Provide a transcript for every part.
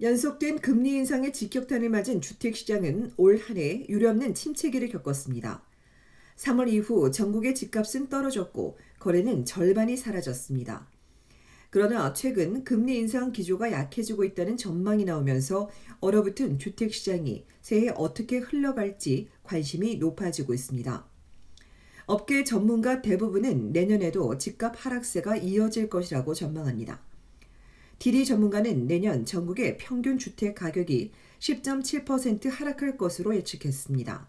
연속된 금리 인상의 직격탄을 맞은 주택시장은 올 한 해 유례없는 침체기를 겪었습니다. 3월 이후 전국의 집값은 떨어졌고 거래는 절반이 사라졌습니다. 그러나 최근 금리 인상 기조가 약해지고 있다는 전망이 나오면서 얼어붙은 주택시장이 새해 어떻게 흘러갈지 관심이 높아지고 있습니다. 업계 전문가 대부분은 내년에도 집값 하락세가 이어질 것이라고 전망합니다. 디리 전문가는 내년 전국의 평균 주택 가격이 10.7% 하락할 것으로 예측했습니다.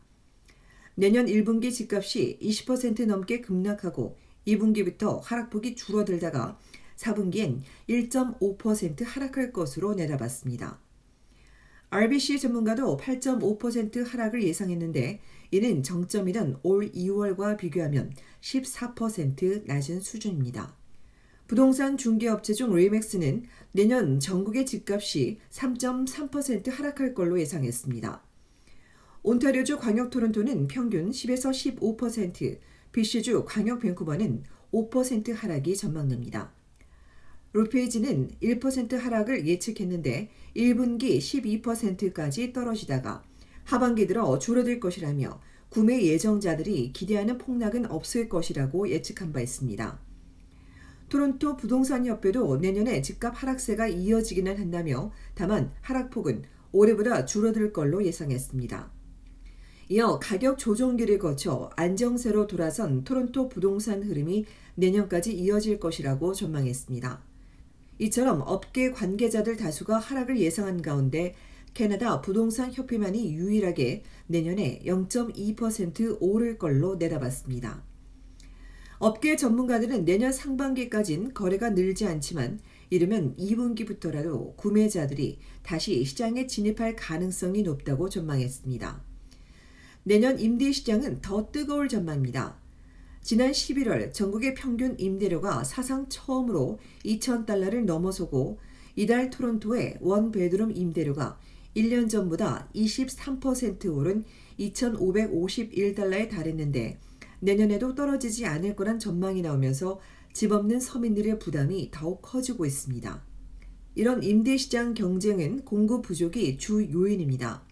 내년 1분기 집값이 20% 넘게 급락하고 2분기부터 하락폭이 줄어들다가 4분기엔 1.5% 하락할 것으로 내다봤습니다. RBC 전문가도 8.5% 하락을 예상했는데 이는 정점이던 올 2월과 비교하면 14% 낮은 수준입니다. 부동산 중개업체 중 리맥스는 내년 전국의 집값이 3.3% 하락할 걸로 예상했습니다. 온타리오주 광역 토론토는 평균 10에서 15%, BC주 광역 밴쿠버는 5% 하락이 전망됩니다. 루페이지는 1% 하락을 예측했는데 1분기 12%까지 떨어지다가 하반기 들어 줄어들 것이라며 구매 예정자들이 기대하는 폭락은 없을 것이라고 예측한 바 있습니다. 토론토 부동산협회도 내년에 집값 하락세가 이어지기는 한다며 다만 하락폭은 올해보다 줄어들 걸로 예상했습니다. 이어 가격 조정기를 거쳐 안정세로 돌아선 토론토 부동산 흐름이 내년까지 이어질 것이라고 전망했습니다. 이처럼 업계 관계자들 다수가 하락을 예상한 가운데 캐나다 부동산 협회만이 유일하게 내년에 0.2% 오를 걸로 내다봤습니다. 업계 전문가들은 내년 상반기까진 거래가 늘지 않지만 이르면 2분기부터라도 구매자들이 다시 시장에 진입할 가능성이 높다고 전망했습니다. 내년 임대 시장은 더 뜨거울 전망입니다. 지난 11월 전국의 평균 임대료가 사상 처음으로 2,000달러를 넘어서고 이달 토론토의 원 베드룸 임대료가 1년 전보다 23% 오른 2,551달러에 달했는데 내년에도 떨어지지 않을 거란 전망이 나오면서 집 없는 서민들의 부담이 더욱 커지고 있습니다. 이런 임대시장 경쟁은 공급 부족이 주 요인입니다.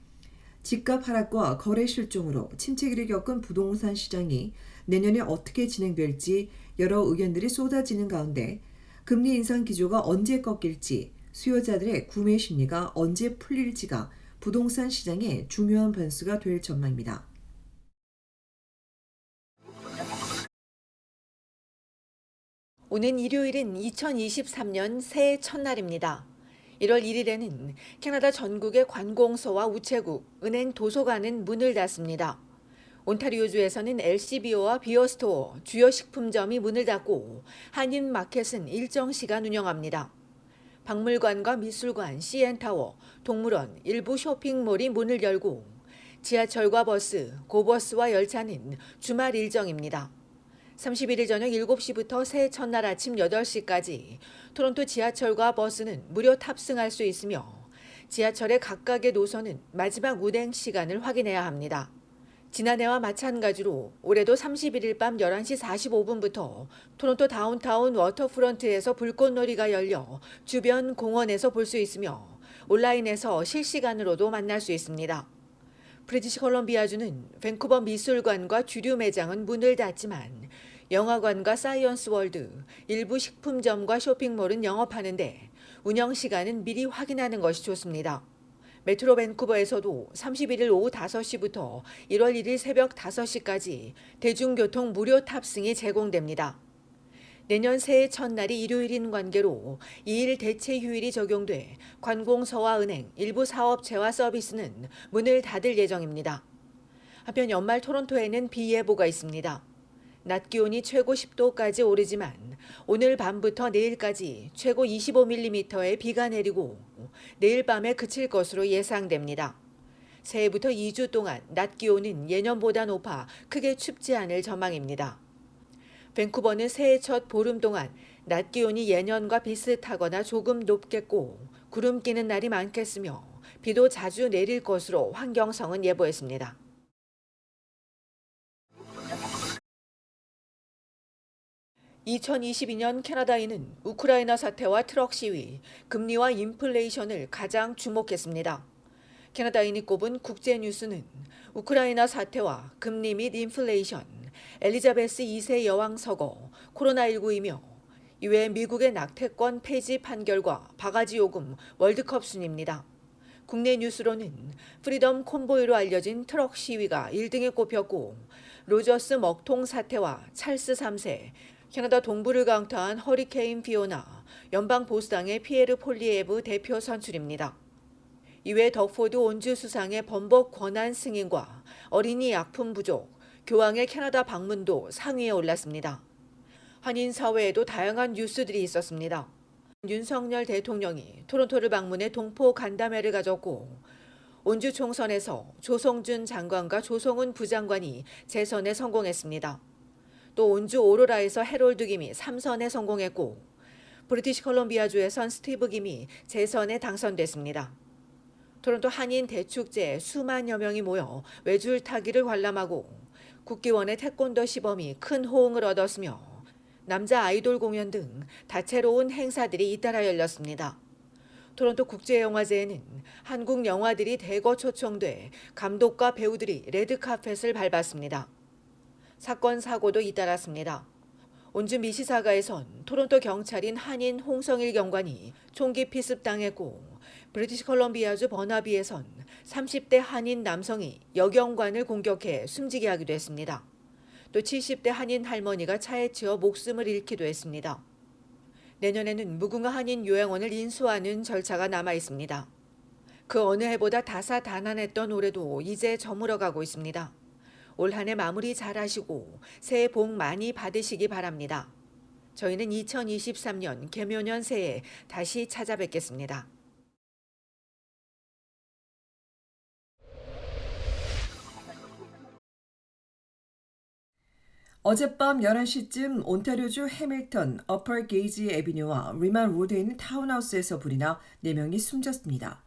집값 하락과 거래 실종으로 침체기를 겪은 부동산 시장이 내년에 어떻게 진행될지 여러 의견들이 쏟아지는 가운데 금리 인상 기조가 언제 꺾일지 수요자들의 구매 심리가 언제 풀릴지가 부동산 시장의 중요한 변수가 될 전망입니다. 오는 일요일은 2023년 새해 첫날입니다. 1월 1일에는 캐나다 전국의 관공서와 우체국, 은행, 도서관은 문을 닫습니다. 온타리오주에서는 LCBO와 비어스토어, 주요 식품점이 문을 닫고 한인 마켓은 일정 시간 운영합니다. 박물관과 미술관, CN타워, 동물원, 일부 쇼핑몰이 문을 열고 지하철과 버스, 고버스와 열차는 주말 일정입니다. 31일 저녁 7시부터 새해 첫날 아침 8시까지 토론토 지하철과 버스는 무료 탑승할 수 있으며 지하철의 각각의 노선은 마지막 운행 시간을 확인해야 합니다. 지난해와 마찬가지로 올해도 31일 밤 11시 45분부터 토론토 다운타운 워터프런트에서 불꽃놀이가 열려 주변 공원에서 볼 수 있으며 온라인에서 실시간으로도 만날 수 있습니다. 브리티시 컬럼비아주는 밴쿠버 미술관과 주류 매장은 문을 닫지만 영화관과 사이언스 월드, 일부 식품점과 쇼핑몰은 영업하는데 운영 시간은 미리 확인하는 것이 좋습니다. 메트로 밴쿠버에서도 31일 오후 5시부터 1월 1일 새벽 5시까지 대중교통 무료 탑승이 제공됩니다. 내년 새해 첫날이 일요일인 관계로 2일 대체 휴일이 적용돼 관공서와 은행, 일부 사업체와 서비스는 문을 닫을 예정입니다. 한편 연말 토론토에는 비 예보가 있습니다. 낮 기온이 최고 10도까지 오르지만 오늘 밤부터 내일까지 최고 25mm의 비가 내리고 내일 밤에 그칠 것으로 예상됩니다. 새해부터 2주 동안 낮 기온은 예년보다 높아 크게 춥지 않을 전망입니다. 밴쿠버는 새해 첫 보름 동안 낮 기온이 예년과 비슷하거나 조금 높겠고 구름 끼는 날이 많겠으며 비도 자주 내릴 것으로 환경성은 예보했습니다. 2022년 캐나다인은 우크라이나 사태와 트럭 시위, 금리와 인플레이션을 가장 주목했습니다. 캐나다인이 꼽은 국제 뉴스는 우크라이나 사태와 금리 및 인플레이션, 엘리자베스 2세 여왕 서거, 코로나19이며 이외 미국의 낙태권 폐지 판결과 바가지 요금 월드컵 순입니다. 국내 뉴스로는 프리덤 콘보이로 알려진 트럭 시위가 1등에 꼽혔고 로저스 먹통 사태와 찰스 3세, 캐나다 동부를 강타한 허리케인 피오나, 연방 보수당의 피에르 폴리에브 대표 선출입니다. 이외 덕포드 온주 수상의 범법 권한 승인과 어린이 약품 부족, 교황의 캐나다 방문도 상위에 올랐습니다. 한인 사회에도 다양한 뉴스들이 있었습니다. 윤석열 대통령이 토론토를 방문해 동포 간담회를 가졌고 온주 총선에서 조성준 장관과 조성훈 부장관이 재선에 성공했습니다. 또 온주 오로라에서 해롤드 김이 3선에 성공했고 브리티시 컬럼비아주에선 스티브 김이 재선에 당선됐습니다. 토론토 한인 대축제에 수만여 명이 모여 외줄 타기를 관람하고 국기원의 태권도 시범이 큰 호응을 얻었으며 남자 아이돌 공연 등 다채로운 행사들이 잇따라 열렸습니다. 토론토 국제영화제에는 한국 영화들이 대거 초청돼 감독과 배우들이 레드카펫을 밟았습니다. 사건 사고도 잇따랐습니다. 온주 미시사가에선 토론토 경찰인 한인 홍성일 경관이 총기 피습당했고 브리티시 컬럼비아주 버나비에선 30대 한인 남성이 여경관을 공격해 숨지게 하기도 했습니다. 또 70대 한인 할머니가 차에 치여 목숨을 잃기도 했습니다. 내년에는 무궁화 한인 요양원을 인수하는 절차가 남아 있습니다. 그 어느 해보다 다사다난했던 올해도 이제 저물어가고 있습니다. 올 한 해 마무리 잘 하시고 새해 복 많이 받으시기 바랍니다. 저희는 2023년 개묘년 새해 다시 찾아뵙겠습니다. 어젯밤 11시쯤 온타리오주 해밀턴 어퍼 게이지 에비뉴와 리만 로드에 있는 타운하우스에서 불이 나 4명이 숨졌습니다.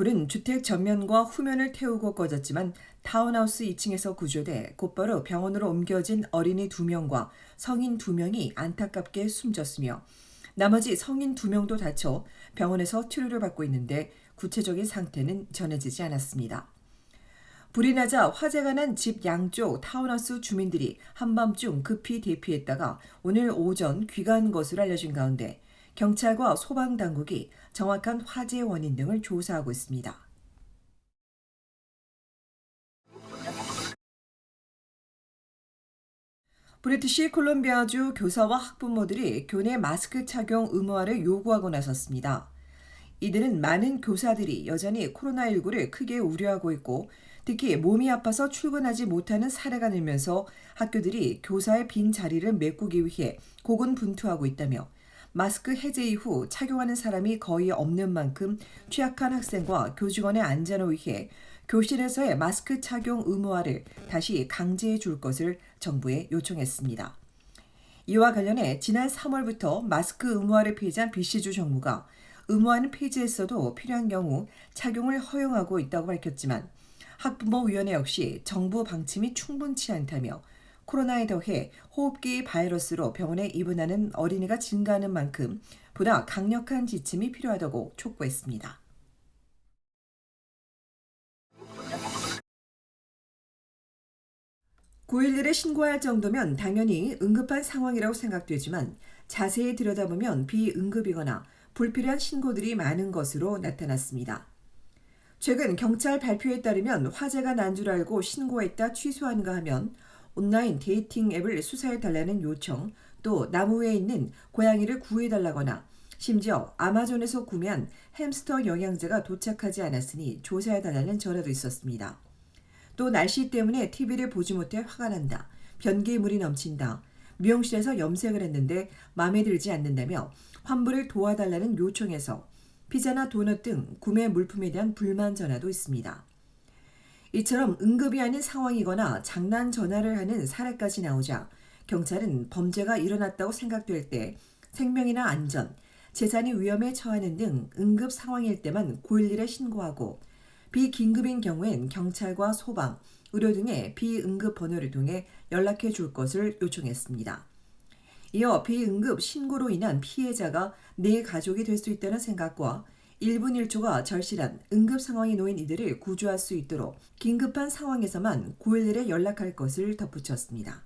불은 주택 전면과 후면을 태우고 꺼졌지만 타운하우스 2층에서 구조돼 곧바로 병원으로 옮겨진 어린이 2명과 성인 2명이 안타깝게 숨졌으며 나머지 성인 2명도 다쳐 병원에서 치료를 받고 있는데 구체적인 상태는 전해지지 않았습니다. 불이 나자 화재가 난 집 양쪽 타운하우스 주민들이 한밤중 급히 대피했다가 오늘 오전 귀가한 것으로 알려진 가운데 경찰과 소방당국이 정확한 화재 원인 등을 조사하고 있습니다. 브리티시 콜롬비아주 교사와 학부모들이 교내 마스크 착용 의무화를 요구하고 나섰습니다. 이들은 많은 교사들이 여전히 코로나19를 크게 우려하고 있고 특히 몸이 아파서 출근하지 못하는 사례가 늘면서 학교들이 교사의 빈 자리를 메꾸기 위해 고군분투하고 있다며 마스크 해제 이후 착용하는 사람이 거의 없는 만큼 취약한 학생과 교직원의 안전을 위해 교실에서의 마스크 착용 의무화를 다시 강제해 줄 것을 정부에 요청했습니다. 이와 관련해 지난 3월부터 마스크 의무화를 폐지한 BC주 정부가 의무화는 폐지했어도 필요한 경우 착용을 허용하고 있다고 밝혔지만 학부모 위원회 역시 정부 방침이 충분치 않다며 코로나에 더해 호흡기 바이러스로 병원에 입원하는 어린이가 증가하는 만큼 보다 강력한 지침이 필요하다고 촉구했습니다. (9.11에) 신고할 정도면 당연히 응급한 상황이라고 생각되지만 자세히 들여다보면 비응급이거나 불필요한 신고들이 많은 것으로 나타났습니다. 최근 경찰 발표에 따르면 화재가 난 줄 알고 신고했다 취소한가 하면 온라인 데이팅 앱을 수사해달라는 요청, 또 나무 위에 있는 고양이를 구해달라거나 심지어 아마존에서 구매한 햄스터 영양제가 도착하지 않았으니 조사해달라는 전화도 있었습니다. 또 날씨 때문에 TV를 보지 못해 화가 난다. 변기물이 넘친다. 미용실에서 염색을 했는데 마음에 들지 않는다며 환불을 도와달라는 요청에서 피자나 도넛 등 구매 물품에 대한 불만 전화도 있습니다. 이처럼 응급이 아닌 상황이거나 장난 전화를 하는 사례까지 나오자 경찰은 범죄가 일어났다고 생각될 때 생명이나 안전, 재산이 위험에 처하는 등 응급 상황일 때만 911에 신고하고 비긴급인 경우엔 경찰과 소방, 의료 등의 비응급 번호를 통해 연락해 줄 것을 요청했습니다. 이어 비응급 신고로 인한 피해자가 내 가족이 될 수 있다는 생각과 1분 1초가 절실한 응급 상황에 놓인 이들을 구조할 수 있도록 긴급한 상황에서만 911에 연락할 것을 덧붙였습니다.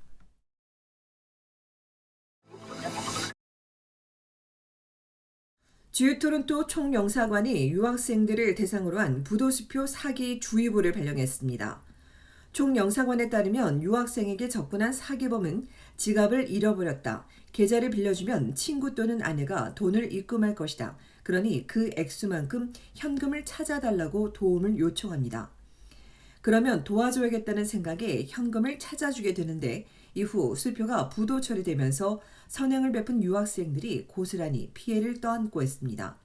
주요 토론토 총영사관이 유학생들을 대상으로 한 부도수표 사기 주의보를 발령했습니다. 총영사관에 따르면 유학생에게 접근한 사기범은 지갑을 잃어버렸다. 계좌를 빌려주면 친구 또는 아내가 돈을 입금할 것이다. 그러니 그 액수만큼 현금을 찾아달라고 도움을 요청합니다. 그러면 도와줘야겠다는 생각에 현금을 찾아주게 되는데 이후 수표가 부도 처리되면서 선행을 베푼 유학생들이 고스란히 피해를 떠안고 있습니다.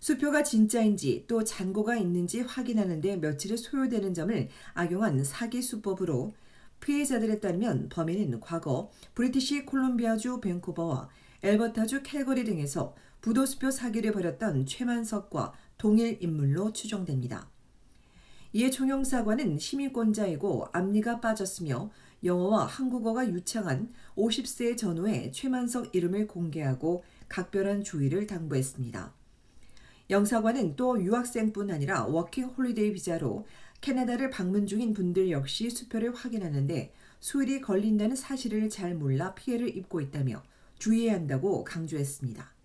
수표가 진짜인지 또 잔고가 있는지 확인하는 데 며칠이 소요되는 점을 악용한 사기 수법으로 피해자들에 따르면 범인은 과거 브리티시 콜롬비아주 밴쿠버와 엘버타주 캘거리 등에서 부도수표 사기를 벌였던 최만석과 동일 인물로 추정됩니다. 이에 총영사관은 시민권자이고 앞니가 빠졌으며 영어와 한국어가 유창한 50세 전후의 최만석 이름을 공개하고 각별한 주의를 당부했습니다. 영사관은 또 유학생뿐 아니라 워킹 홀리데이 비자로 캐나다를 방문 중인 분들 역시 수표를 확인하는데 수일이 걸린다는 사실을 잘 몰라 피해를 입고 있다며 주의해야 한다고 강조했습니다.